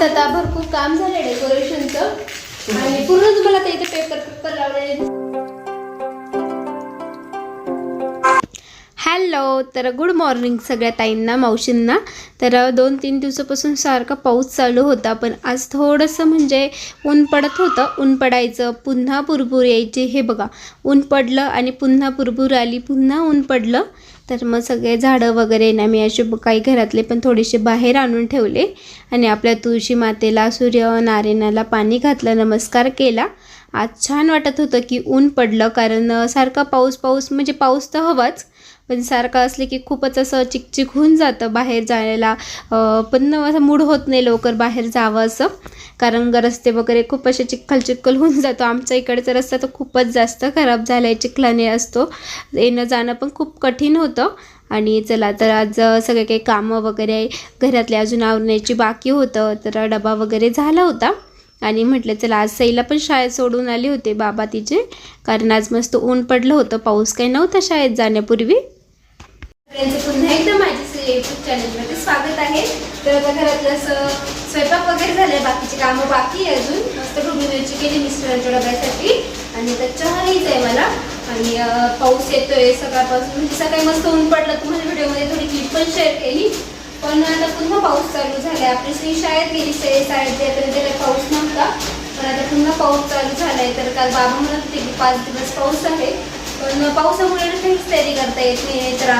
आमचं आता भरपूर काम झालं डेकोरेशनचं आणि पूर्ण तुम्हाला ते इथे पेपर पेपर लावलेले हॅलो तर गुड मॉर्निंग सगळ्या ताईंना मावशींना. तर दोन तीन दिवसापासून सारखा पाऊस चालू होता पण आज थोडंसं म्हणजे ऊन पडत होतं. ऊन पडायचं पुन्हा पुरपूर यायची. हे बघा ऊन पडलं आणि पुन्हा पुरपूर आली पुन्हा ऊन पडलं. तर मग सगळे झाडं वगैरे ना मी असे काही घरातले पण थोडेसे बाहेर आणून ठेवले. आणि आपल्या तुळशी मातेला सूर्य नारायणाला पाणी घातलं नमस्कार केला. आज छान वाटत होतं की ऊन पडलं कारण सारखा पाऊस पाऊस म्हणजे पाऊस तर हवाच. पण सारखं असले की खूपच असं चिकचिक होऊन जातं बाहेर जायला. पण असं मूड होत नाही लवकर बाहेर जावं असं. कारण रस्ते वगैरे खूप असे चिखल चिखल होऊन जातो. आमच्या इकडचा रस्ता तर खूपच जास्त खराब झाला आहे चिखलाने असतो. येणं जाणं पण खूप कठीण होतं. आणि चला तर आज सगळे काही कामं वगैरे घरातले अजून आवरण्याची बाकी होतं. तर डबा वगैरे झाला होता. आणि म्हटलं चला आज सईला पण शाळेत सोडून आले होते बाबा तिचे. कारण आज मस्त ऊन पडलं होतं. पाऊस काही नव्हता शाळेत जाण्यापूर्वी. सगळ्यांचं पुन्हा एकदा माझ्या यूट्यूब चॅनलमध्ये स्वागत आहे. तर आता घरातलं असं स्वयंपाक वगैरे झाले बाकीची कामं बाकी आहे अजून. मस्त ढोबळी मिरची केली मिस्टरांच्या डब्यासाठी. आणि आता चहा आहे मला. आणि पाऊस येतोय सकाळपासून. म्हणजे सकाळी मस्त ऊन पडलं तुम्हाला व्हिडिओमध्ये थोडी क्लिप पण शेअर केली. पण आता पुन्हा पाऊस चालू झालाय. आपली श्री शाळेत गेली से शाळेत जायपर्यंत काही पाऊस नव्हता. पण आता पुन्हा पाऊस चालू झालाय. तर काल बाबा म्हणत होते की पाच दिवस पाऊस आहे. पण पावसामुळे काहीच तयारी करता येत नाही. तर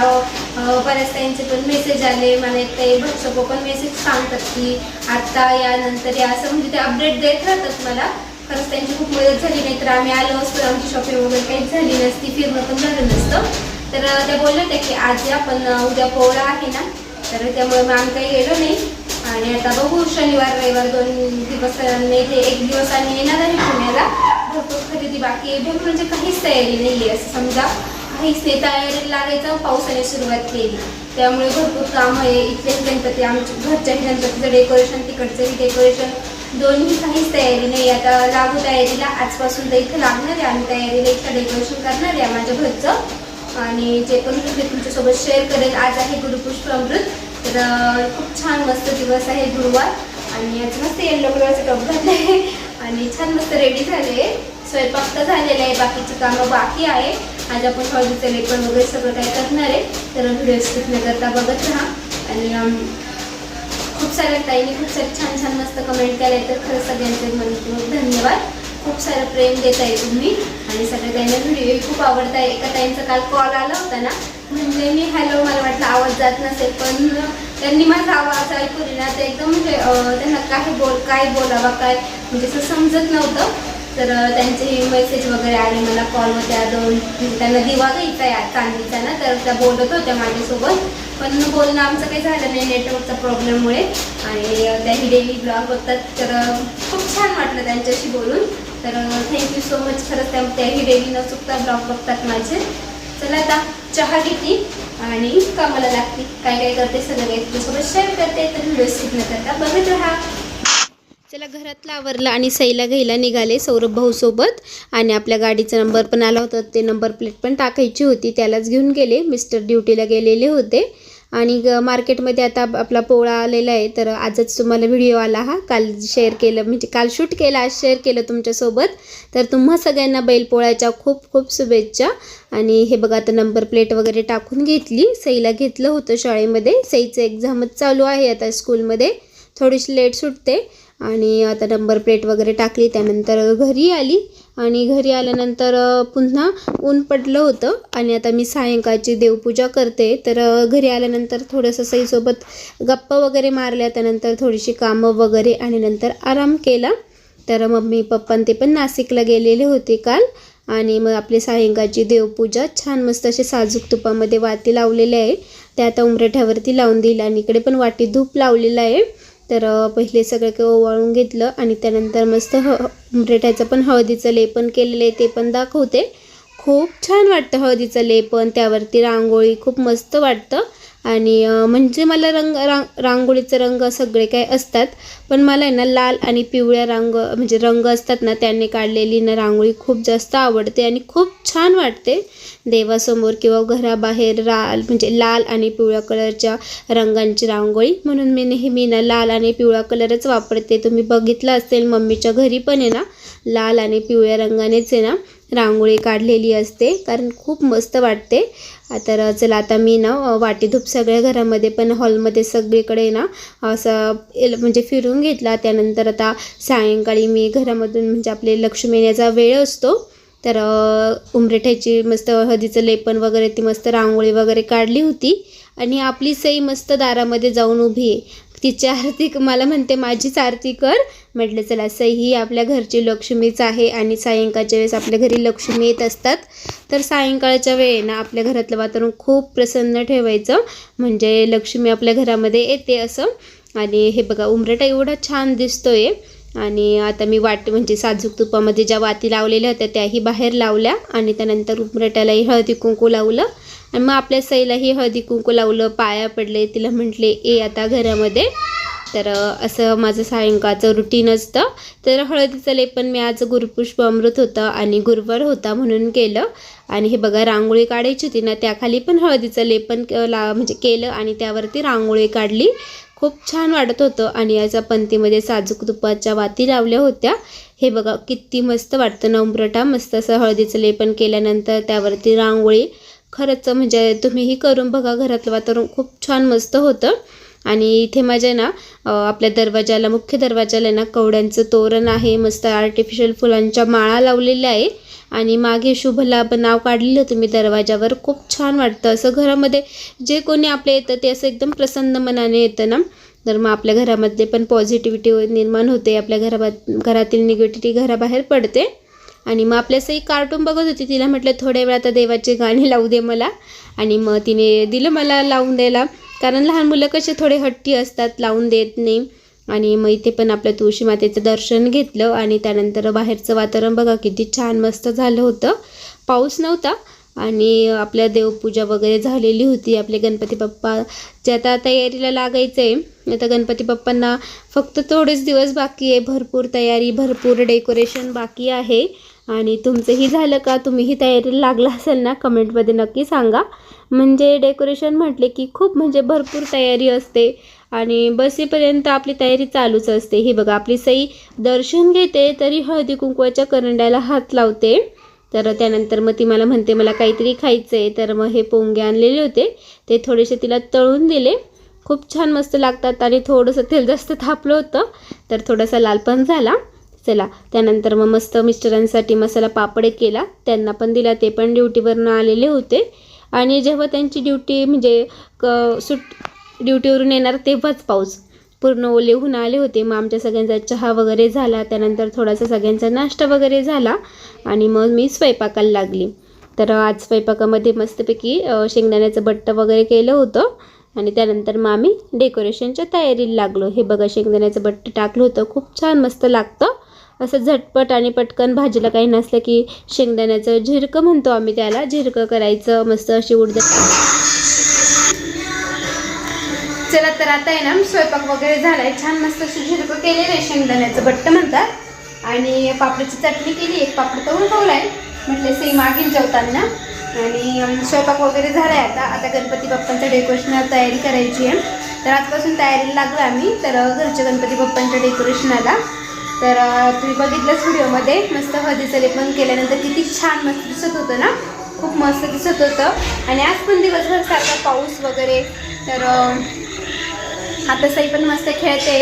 बऱ्याच त्यांचे पण मेसेज आले. मला एक काही भक्षको पण मेसेज सांगतात की आत्ता या नंतर या असं म्हणजे ते अपडेट देत राहतात मला. खरंच त्यांची खूप मदत झाली. नाही तर आम्ही आलो असतो आमची शॉपिंग वगैरे काहीच झाली नसती. फिरणं पण झालं नसतं. तर त्या बोलल्या होत्या की आज आपण उद्या पोळा आहे ना? तर त्यामुळे मग आम्ही काही गेलो नाही. आणि आता बघू शनिवार रविवार दोन दिवस ते एक दिवस आम्ही येणार आहे पुण्याला. भरपूर खरेदी बाकी भरपूर म्हणजे काहीच तयारी नाही आहे असं समजा. काहीच नाही तयारी लागायचं पावसाने सुरुवात केली. त्यामुळे भरपूर काम आहे इथले गणपती आमच्या घरच्या गणपतीचं डेकोरेशन तिकडचंही डेकोरेशन दोन्ही काहीच तयारी नाही. आता लागू तयारीला आजपासून तर इथं लागणार आहे. आम्ही तयारीला इथं डेकोरेशन करणार आहे माझ्या घरचं. आणि जे पण मी तुमच्यासोबत शेअर करेल. आज आहे गुरुपुष्प अमृत तर खूप छान मस्त दिवस आहे गुरुवार. आणि आज मस्त येल्लो कलरचं टॉप घातलं आहे आणि छान मस्त रेडी झाले. स्वयंपाक तर झालेला आहे. बाकीची कामं बाकी आहे. आज आपण हळदीचं लेपण वगैरे सगळं काय करणार आहे. तर व्हिडिओ स्किप न करता बघत राहा. आणि खूप साऱ्या ताईंनी खूप सारे छान छान मस्त कमेंट केले तर खरं सगळ्यांचे मनपूर्वक धन्यवाद. खूप सारं प्रेम देत आहे तुम्ही. आणि सगळ्या ताईंना व्हिडिओ खूप आवडत आहे एका ताईंचा काल कॉल आला होता ना. म्हणजे मी हॅलो मला वाटलं आवाज जात नसेल पण त्यांनी माझा आवाज ऐकू ना ते एकदम म्हणजे त्यांना काय बोल काय बोलावा काय? म्हणजे असं समजत नव्हतं. तर त्यांचे मेसेज वगैरे आले मला कॉल होत्या. दोन त्यांना दिवा घ्यायचा आहे चांदीचा ना तर त्या बोलत होत्या माझ्यासोबत. पण बोलणं आमचं काही झालं नाही नेटवर्कचा प्रॉब्लेममुळे आणि त्याही डेली ब्लॉग बघतात. तर खूप छान वाटलं त्यांच्याशी बोलून. तर थँक्यू सो मच खरंच त्या त्याही डेली न चुकता ब्लॉग बघतात माझे. चला आता चहा घेते आणि कामाला लागते. काय काय करते सगळं? काही तुझ्यासोबत शेअर करते. तर व्हिडिओ स्किप न करता बघत राहा. चला घरातला आवरला आणि सईला घ्यायला निघाले सौरभ भाऊसोबत आणि आपल्या गाडीचा नंबर पण आला होता. ते नंबर प्लेट पण टाकायची होती. त्यालाच घेऊन गेले. मिस्टर ड्युटीला गेलेले होते. आणि ग मार्केटमध्ये आता आपला पोळा आलेला आहे. तर आजच तुम्हाला व्हिडिओ आला हा. काल शेअर केलं म्हणजे काल शूट केलं आज शेअर केलं तुमच्यासोबत तर तुम्हा सगळ्यांना बैलपोळ्याच्या खूप खूप शुभेच्छा. आणि हे बघा आता नंबर प्लेट वगैरे टाकून घेतली. सईला घेतलं होतं शाळेमध्ये. सईचं एक्झामच चालू आहे आता स्कूलमध्ये थोडीशी लेट सुटते. आणि आता नंबर प्लेट वगैरे टाकली त्यानंतर घरी आली. आणि घरी आल्यानंतर पुन्हा ऊन पडलं होतं. आणि आता मी सायंकाळची देवपूजा करते. तर घरी आल्यानंतर थोडंसं सईसोबत गप्पा वगैरे मारल्या. त्यानंतर थोडीशी कामं वगैरे आणि नंतर आराम केला. तर मम्मी पप्पा ते पण नाशिकला गेलेले होते काल. आणि मग आपली सायंकाळची देवपूजा छान मस्त असे साजूक तुपामध्ये वाती लावलेले आहे. त्या आता उमरठ्यावरती लावून दिली आणि इकडे पण वाटी धूप लावलेला आहे. तर पहिले सगळं काही ओवाळून घेतलं आणि त्यानंतर मस्त ह उमरेट्याचं पण हळदीचं लेपन केलेलं आहे ते पण दाखवते. खूप छान वाटतं हळदीचं लेपन त्यावरती रांगोळी खूप मस्त वाटतं. आणि म्हणजे मला रंग रांग रांगोळीचे रंग सगळे काय असतात पण मला आहे ना लाल आणि पिवळ्या रंग म्हणजे रंग असतात ना त्यांनी काढलेली ना रांगोळी खूप जास्त आवडते आणि खूप छान वाटते. देवासमोर किंवा घराबाहेर लाल म्हणजे लाल आणि पिवळ्या कलरच्या रंगांची रांगोळी म्हणून मी नेहमी ना लाल आणि पिवळा कलरच वापरते. तुम्ही बघितलं असेल मम्मीच्या घरी पण आहे ना लाल आणि पिवळ्या रंगानेच आहे ना रांगोळी काढलेली असते कारण खूप मस्त वाटते. तर चला आता मी ना अ, वाटी धूप सगळ्या घरामध्ये पण हॉलमध्ये सगळीकडे ना असं एल- म्हणजे फिरून घेतला. त्यानंतर आता सायंकाळी मी घरामधून म्हणजे आपले लक्ष्मी येण्याचा वेळ असतो. तर उमरेठ्याची उंबरेठ्याची मस्त हळदीचं लेपन वगैरे ती मस्त रांगोळी वगैरे काढली होती. आणि आपली सई मस्त दारामध्ये जाऊन उभी आहे. तिची आरती मला म्हणते माझीच आरती कर. म्हटलं चला सई ही आपल्या घरची लक्ष्मीच आहे आणि सायंकाळच्या वेळेस आपल्या घरी लक्ष्मी येत असतात. तर सायंकाळच्या वेळे ना आपल्या घरातलं वातावरण खूप प्रसन्न ठेवायचं. म्हणजे लक्ष्मी आपल्या घरामध्ये येते असं. आणि हे बघा उमरटा एवढा छान दिसतोय. आणि आता मी वाट म्हणजे साजूक तुपामध्ये ज्या वाती लावलेल्या होत्या त्याही बाहेर लावल्या आणि त्यानंतर उमरट्यालाही हळदी कुंकू लावलं. आणि मग आपल्या सईलाही हळदी कुंकू लावलं पाया पडले तिला म्हटले ए आता घरामध्ये. तर असं माझं सायंकाळचं रुटीन असतं. तर हळदीचं लेपन मी आज गुरुपुष्प अमृत होतं आणि गुरुवार होता म्हणून केलं. आणि हे बघा रांगोळी काढायची होती ना त्याखाली पण हळदीचं लेपन ला म्हणजे केलं आणि त्यावरती रांगोळी काढली. खूप छान वाटत होतं. आणि याच्या पंथीमध्ये साजूक तुपाच्या वाती लावल्या होत्या. हे बघा किती मस्त वाटतं. नम्रटा मस्त असं हळदीचं लेपन केल्यानंतर त्यावरती रांगोळी खरंच म्हणजे तुम्हीही करून बघा घरातलं वातावरण खूप छान मस्त होतं. आणि इथे माझ्या ना आपल्या दरवाजाला मुख्य दरवाजाला ना कवड्यांचं तोरण आहे. मस्त आर्टिफिशियल फुलांच्या माळा लावलेल्या आहे आणि मागे शुभलाभ नाव काढलेलं तुम्ही दरवाजावर खूप छान वाटतं. असं घरामध्ये जे कोणी आपल्या येतं ते असं एकदम प्रसन्न मनाने येतं ना. तर मग आपल्या घरामध्ये पण पॉझिटिव्हिटी निर्माण होते. आपल्या घराबात घरातील निगेटिव्हिटी घराबाहेर पडते. आणि मग आपल्यासही कार्टून बघत होती. तिला म्हटलं थोड्या वेळ आता देवाचे गाणे लावू दे मला. आणि मग तिने दिलं मला लावून द्यायला. कारण लहान मुलं कसे थोडे हट्टी असतात लावून देत नाही. आणि मग इथे पण आपल्या तुळशी मातेचं दर्शन घेतलं. आणि त्यानंतर बाहेरचं वातावरण बघा किती छान मस्त झालं होतं. पाऊस नव्हता. आणि आपल्या देवपूजा वगैरे झालेली होती. आपले गणपती बाप्पा आता तयारीला लागायचं आहे आता गणपती बाप्पांना फक्त थोडेच दिवस बाकी आहे. भरपूर तयारी भरपूर डेकोरेशन बाकी आहे. आणि तुमचंही झालं का? तुम्हीही तयारीला लागला असेल ना? कमेंटमध्ये नक्की सांगा. म्हणजे डेकोरेशन म्हटले की खूप म्हणजे भरपूर तयारी असते आणि बसेपर्यंत आपली तयारी चालूच असते. ही बघा आपली सई दर्शन घेते तरी हळदी कुंकवाच्या करंड्याला हात लावते. तर त्यानंतर मग ती मला म्हणते मला काहीतरी खायचं आहे तर मग हे पोंगे आणलेले होते. ते थोडेसे तिला तळून दिले. खूप छान मस्त लागतात आणि थोडंसं तेल जास्त थापलं होतं. तर थोडासा लाल पण झाला. चला त्यानंतर मग मस्त मिस्टरांसाठी मसाला पापड केला. त्यांना पण दिला. ते पण ड्युटीवरनं आलेले होते. आणि जेव्हा त्यांची ड्युटी म्हणजे क सुट ड्युटीवरून येणार तेव्हाच पाऊस पूर्ण ओले होऊन आले होते. मग आमच्या सगळ्यांचा चहा वगैरे झाला. त्यानंतर थोडासा सगळ्यांचा नाश्ता वगैरे झाला. आणि मग मी स्वयंपाकाला लागली. तर आज स्वयंपाकामध्ये मस्तपैकी शेंगदाण्याचं बट्ट वगैरे केलं होतं. आणि त्यानंतर मग आम्ही डेकोरेशनच्या तयारीला लागलो. हे बघा शेंगदाण्याचं बट्ट टाकलं होतं. खूप छान मस्त लागतं. असं झटपट आणि पटकन भाजीला काही नसलं की शेंगदाण्याचं झिरकं म्हणतो आम्ही त्याला. झिरकं करायचं मस्त अशी उडद चला तर आता आहे ना स्वयंपाक वगैरे झालाय. छान मस्त अशी झिरकं केलेलं आहे शेंगदाण्याचं बट्ट म्हणतात. आणि पापडाची चटणी केली एक पापड तळून आहे म्हटले सेम मागील जेवताना. आणि स्वयंपाक वगैरे झालाय आता. आता गणपती बाप्पांच्या डेकोरेशनला तयारी करायची आहे. तर आजपासून तयारीला लागलो आम्ही. तर घरच्या गणपती बाप्पांच्या डेकोरेशनाला. तर तुम्ही बघितलंच व्हिडिओमध्ये. मस्त हळदीचं लेपन केल्यानंतर किती छान मस्त दिसत होतं ना? खूप मस्त दिसत होतं. आणि आज पण दिवसभर सारखा पाऊस वगैरे. तर आता सई पण मस्त खेळते.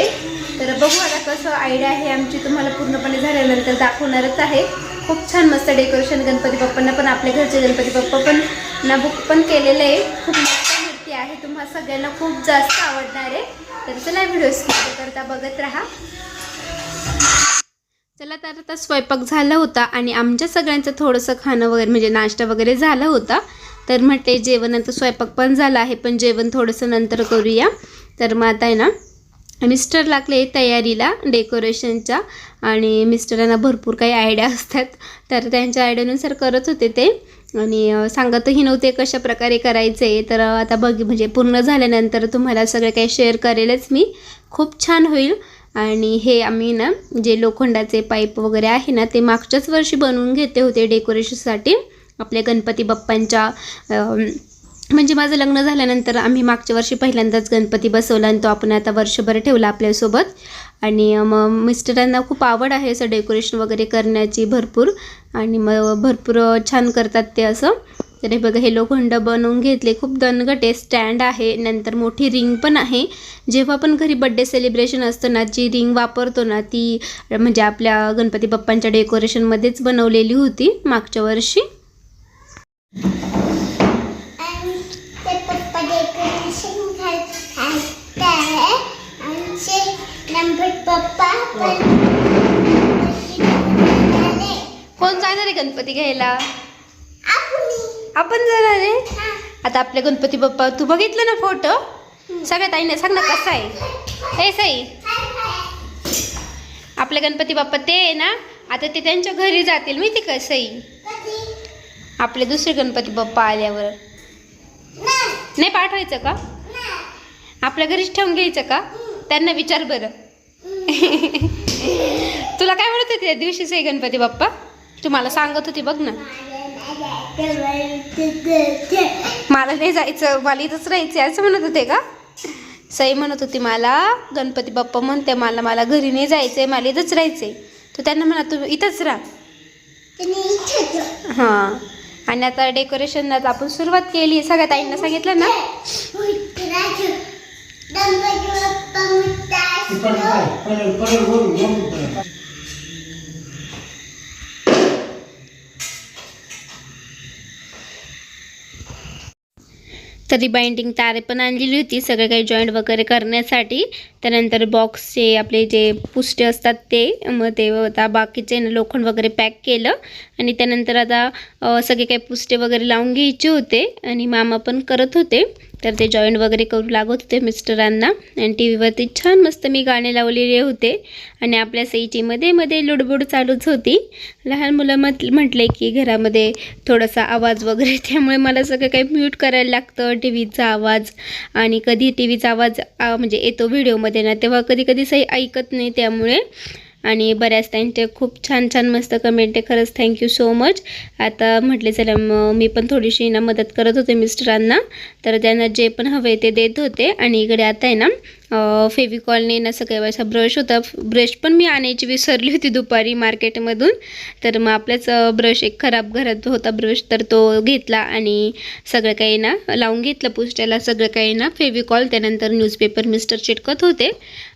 तर बघू आता कसं आयडिया आहे आमची. तुम्हाला पूर्णपणे झाल्यानंतर दाखवणारच आहे. खूप छान मस्त डेकोरेशन गणपती बाप्पांना पण आपल्या घरचे गणपती बाप्पा पण ना बुक पण केलेलं आहे. खूप मस्त मूर्ती आहे. तुम्हाला सगळ्यांना खूप जास्त आवडणार आहे. तर चला व्हिडिओ स्किप करता बघत राहा. चला तर आता स्वयंपाक झाला होता आणि आमच्या सगळ्यांचं थोडंसं खाणं वगैरे म्हणजे नाश्ता वगैरे झाला होता. तर म्हटले जेवण आता स्वयंपाक पण झाला आहे पण जेवण थोडंसं नंतर करूया. तर मग आता आहे ना मिस्टर लागले तयारीला डेकोरेशनच्या आणि मिस्टरांना भरपूर काही आयडिया असतात. तर त्यांच्या आयडियानुसार करत होते ते. आणि सांगतही नव्हते कशा प्रकारे करायचे. तर आता बघ म्हणजे पूर्ण झाल्यानंतर तुम्हाला सगळं काही शेअर करेलच मी. खूप छान होईल. आणि हे आम्ही ना जे लोखंडाचे पाईप वगैरे आहे ना ते मागच्याच वर्षी बनवून घेतले होते डेकोरेशनसाठी. आपल्या गणपती बाप्पांच्या म्हणजे माझं लग्न झाल्यानंतर आम्ही मागच्या वर्षी पहिल्यांदाच गणपती बसवला आणि तो आपण आता वर्षभर ठेवला आपल्यासोबत. आणि मग मिस्टरांना खूप आवड आहे असं डेकोरेशन वगैरे करण्याची भरपूर. आणि मग भरपूर छान करतात ते असं. तर हे बघा हे लोखंड बनवून घेतले खूप दणगट आहे स्टँड आहे नंतर मोठी रिंग पण आहे जेव्हा पण घरी बड्डे सेलिब्रेशन असतं ना जी रिंग वापरतो ना ती म्हणजे आपल्या गणपती बाप्पांच्या डेकोरेशनमध्येच बनवलेली होती मागच्या वर्षी. कोण जाणार आहे गणपती घ्यायला. आपण जाणार आहे. आता आपले गणपती बाप्पा तू बघितलं ना फोटो सगळ्यात आईने सांग ना कसा आहे? हे साई. आपले गणपती बाप्पा ते आहे ना आता ते त्यांच्या घरी जातील माहिती का सई? आपले दुसरे गणपती बाप्पा आल्यावर. नाही. नाही पाठवायचं का? नाही. आपल्या घरीच ठेवून घ्यायचं का? त्यांना विचार बरं. तुला काय म्हणत होते त्या दिवशी सई गणपती बाप्पा? तू मला सांगत होती बघ ना. मला नाही जायचं मला इथंच राहायचं असं म्हणत होते का? सई म्हणत होती मला गणपती बाप्पा म्हणते मला मला घरी नाही जायचंय मला इथंच राहायचंय. तर त्यांना म्हणा तुम्ही इथंच राहा. हां. आणि आता डेकोरेशनला आपण सुरुवात केली सगळ्या ताईंना सांगितलं ना. तरी बाइंडिंग तारे पण आणलेली होती. सगळं काही जॉईंट वगैरे करण्यासाठी. त्यानंतर बॉक्सचे आपले जे पुष्टे असतात ते मग ते आता बाकीचे लोखंड वगैरे पॅक केलं. आणि त्यानंतर आता सगळे काही पुष्टे वगैरे लावून घ्यायचे होते. आणि मामा पण करत होते. तर ते जॉईंट वगैरे करू लागत होते मिस्टरांना. आणि टी व्हीवरती छान मस्त मी गाणे लावलेले होते. आणि आपल्या सईची मध्ये मध्ये लुडबुड चालूच होती. लहान मुलं म्हट म्हटले की घरामध्ये थोडासा आवाज वगैरे त्यामुळे मला सगळं काही म्यूट करायला लागतं. टी व्हीचा आवाज आणि कधी टी व्हीचा आवाज म्हणजे येतो व्हिडिओमध्ये ना तेव्हा कधी कधी सही ऐकत नाही. त्यामुळे आणि बऱ्याच त्यांचे खूप छान छान मस्त कमेंट आहे. खरंच थँक्यू सो मच आता म्हटले चला मग मी पण थोडीशी ना मदत करत होते मिस्टरांना तर त्यांना जे पण हवे ते देत होते. आणि इकडे आता आहे ना फेविकॉलने ना सगळ्या वेळेस ब्रश होता. ब्रश पण मी आणायची विसरली होती दुपारी मार्केटमधून तर मग आपल्याच ब्रश एक खराब घरात होता ब्रश तर तो घेतला आणि सगळं काही ना लावून घेतलं पुष्ट्याला सगळं काही ना फेविकॉल त्यानंतर न्यूजपेपर मिस्टर चिटकत होते.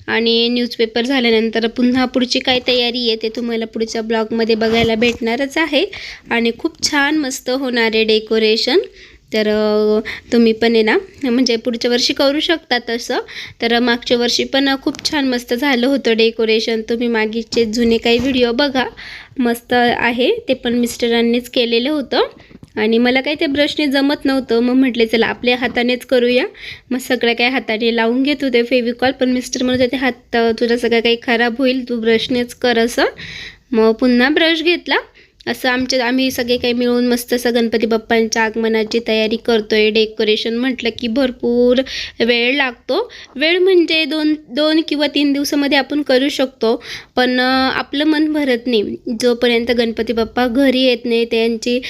आणि न्यूजपेपर झाल्यानंतर पुन्हा पुढची काय तयारी आहे ते तुम्हाला पुढच्या ब्लॉगमध्ये बघायला भेटणारच आहे. आणि खूप छान मस्त होणार आहे डेकोरेशन तर तुम्ही पण आहे ना म्हणजे पुढच्या वर्षी करू शकता तसं. तर मागच्या वर्षी पण खूप छान मस्त झालं होतं डेकोरेशन. तुम्ही मागीचे जुने काही व्हिडिओ बघा. मस्त आहे. ते पण मिस्टरांनीच केलेलं होतं. आणि मला काही ते ब्रशने जमत नव्हतं. मग म्हटले चला आपल्या हातानेच करूया. मग सगळं काही हाताने लावून घेत होते फेविकॉल पण मिस्टर म्हणत होते हात तुझं सगळं काही खराब होईल. तू ब्रशनेच कर असं. मग पुन्हा ब्रश घेतला. असं आमच्या आम्ही सगळे काही मिळून मस्त असं गणपती बाप्पांच्या आगमनाची तयारी करतो आहे डेकोरेशन म्हटलं की भरपूर वेळ लागतो. वेळ म्हणजे दोन दोन किंवा तीन दिवसामध्ये आपण करू शकतो पण आपलं मन भरत नाही. जोपर्यंत गणपती बाप्पा घरी येत नाही त्यांची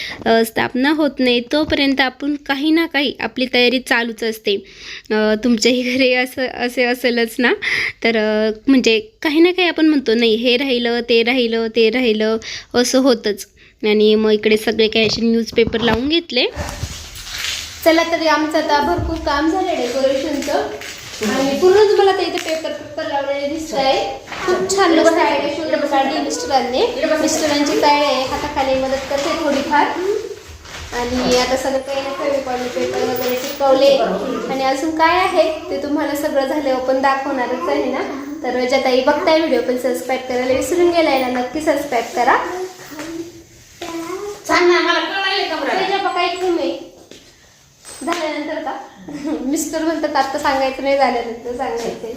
स्थापना होत नाही तोपर्यंत आपण काही ना काही आपली तयारी चालूच असते. तुमच्याही घरी असं असे असेलच ना? तर म्हणजे काही ना काही आपण म्हणतो नाही हे राहिलं ते राहिलं ते राहिलं असं होतंच. आणि मग इकडे सगळे काय असे न्यूजपेपर लावून घेतले. चला तरी आमचं आता भरपूर काम झालं डेकोरेशनचं आणि पूर्ण तुम्हाला ते इथे पेपर पेपर लावलेले दिसत आहे खूप छान मस्त आयडिया शोधून काढली मिस्टरांनी. मिस्टरांची काय आहे हाताखाली मदत करते थोडीफार. आणि आता सगळं काही ना फेविकॉल पेपर वगैरे शिकवले. आणि अजून काय आहे ते तुम्हाला सगळं झाल्यावर पण दाखवणारच आहे ना. तर ज्या ताई बघताय व्हिडिओ पण सबस्क्राईब करायला विसरून गेलाय ना नक्की सबस्क्राईब करा. सांग ना मला कळवायला कमरा त्याच्या बघा एक झाल्यानंतर का? मिस्टर म्हणतात आता सांगायचं नाही झाल्यानंतर सांगायचंय.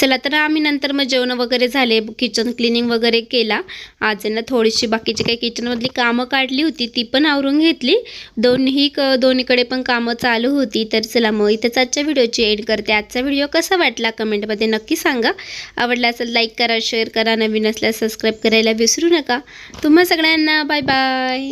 चला तर आम्ही नंतर मग जेवण वगैरे झाले किचन क्लिनिंग वगैरे केला. आज ना थोडीशी बाकीची काही किचनमधली कामं काढली होती ती पण आवरून घेतली. दोन्ही क दोन्हीकडे पण कामं चालू होती. तर चला मग इथंच आजच्या व्हिडिओची एड करते. आजचा व्हिडिओ कसा वाटला कमेंटमध्ये नक्की सांगा. आवडला असेल लाईक करा शेअर करा. नवीन असल्यास सबस्क्राईब करायला विसरू नका. तुम्हा सगळ्यांना बाय बाय